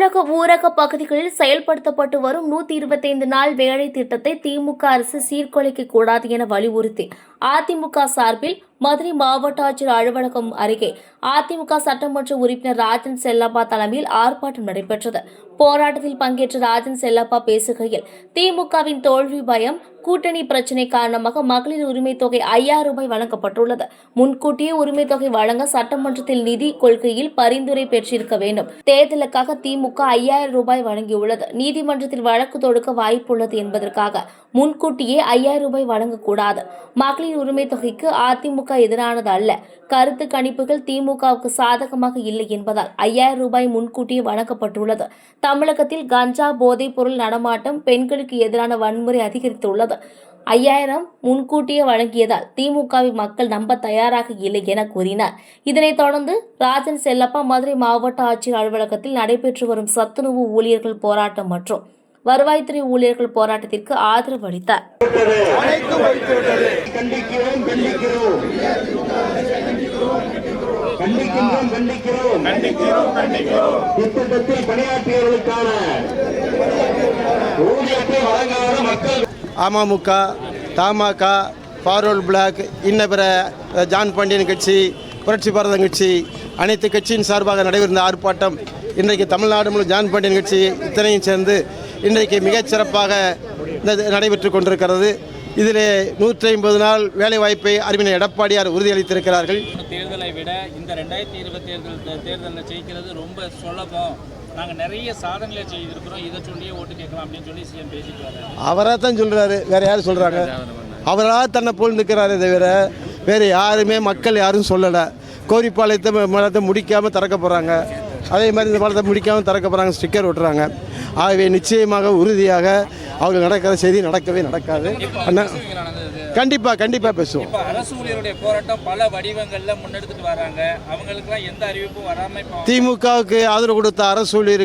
தமிழக ஊரக பகுதிகளில் செயல்படுத்தப்பட்டு வரும் நூத்தி இருபத்தைந்து நாள் வேலை திட்டத்தை திமுக அரசு சீர்குலைக்க கூடாது என வலியுறுத்தி அதிமுக சார்பில் மதுரை மாவட்ட ஆட்சியர் அலுவலகம் அருகே அதிமுக சட்டமன்ற உறுப்பினர் ராஜன் செல்லப்பா தலைமையில் ஆர்ப்பாட்டம் நடைபெற்றது. போராட்டத்தில் பங்கேற்ற ராஜன் செல்லப்பா பேசுகையில் திமுகவின் தோல்வி பயம் கூட்டணி பிரச்சினை காரணமாக மகளிர் உரிமை தொகை ஐயாயிரம் ரூபாய் வழங்கப்பட்டுள்ளது. முன்கூட்டியே உரிமை தொகை வழங்க சட்டமன்றத்தில் நிதி கொள்கையில் பரிந்துரை பெற்றிருக்க வேண்டும். தேர்தலுக்காக திமுக ஐயாயிரம் ரூபாய் வழங்கியுள்ளது. நீதிமன்றத்தில் வழக்கு தொடுக்க வாய்ப்புள்ளது என்பதற்காக முன்கூட்டியே ஐயாயிரம் ரூபாய் வழங்கக்கூடாது. மகளிர் உரிமை தொகைக்கு அதிமுக எதிரானது அல்ல கருத்து கணிப்புகள் திமுகவுக்கு சாதகமாக இல்லை என்பதால் ஐயாயிரம் ரூபாய் முன்கூட்டியே வழங்கப்பட்டுள்ளது. தமிழகத்தில் கஞ்சா போதைப் பொருள் நடமாட்டம் பெண்களுக்கு எதிரான வன்முறை அதிகரித்துள்ளது. ஐயாயிரம் முன்கூட்டியே வழங்கியதால் திமுகவை மக்கள் நம்ப தயாராக இல்லை என கூறினார். இதனைத் தொடர்ந்து ராஜன் செல்லப்பா மதுரை மாவட்ட ஆட்சியர் அலுவலகத்தில் நடைபெற்று வரும் சத்துணவு ஊழியர்கள் போராட்டம் மற்றும் வருவாய்த்துறை ஊழியர்கள் போராட்டத்திற்கு ஆதரவு அளித்தார். கண்டிக்கிறோம் கண்டிக்கிறோம். கண்டிக்கின்றோம் கண்டிக்கிறோம். கண்டிக்கிறோம் கண்டிக்கிறோம். திட்டத்தில் பணியாற்றியவர்களுக்கான ஊதியத்தை வழங்காத மக்கள். அமமுக தமாக ஃபார்வர்ட் பிளாக் இன்ன பிற ஜான் பாண்டியன் கட்சி புரட்சி பாரதம் கட்சி அனைத்து கட்சியின் சார்பாக நடைபெறுந்த ஆர்ப்பாட்டம் இன்றைக்கு தமிழ்நாடு முழு ஜான் பாண்டியன் கட்சி இத்தனையும் சேர்ந்து இன்றைக்கு மிகச் சிறப்பாக இந்த இது நடைபெற்று கொண்டிருக்கிறது. இதிலே நூற்றி ஐம்பது நாள் வேலைவாய்ப்பை அறிவினர் எடப்பாடியார் உறுதியளித்திருக்கிறார்கள். தேர்தலை விட இந்த ரெண்டாயிரத்தி இருபது தேர்தல் தேர்தலில் ஜெயிக்கிறது ரொம்ப சுலபம். நாங்கள் நிறைய சாதனைகளை செய்திருக்கிறோம். இதை சொல்லியே ஓட்டு கேட்கலாம் அப்படின்னு சொல்லி சிஎம் பேசிட்டு வர்றாரு. அவராக தான் சொல்கிறாரு வேறு யார் சொல்கிறாங்க அவராக தன்னை புகழ்ந்துக்கிறாரே தவிர வேறு யாருமே மக்கள் யாரும் சொல்லலை. கோரிப்பாளையத்தை ம- மரத்தை முடிக்காமல் திறக்க போகிறாங்க அதே மாதிரி இந்த பாலத்தை முடிக்காமல் திறக்க போகிறாங்க ஸ்டிக்கர் ஒட்டுறாங்க. ஆகவே நிச்சயமாக உறுதியாக அவங்க நடக்கிற செய்தி நடக்கவே நடக்காது. நடந்தது கண்டிப்பாக கண்டிப்பாக பேசுவோம். அரசு ஊழியருடைய போராட்டம் பல வடிவங்களில் முன்னெடுத்துட்டு வராங்க. அவங்களுக்குலாம் எந்த அறிவிப்பும் வராமல் திமுகவுக்கு ஆதரவு கொடுத்த அரசு ஊழியர்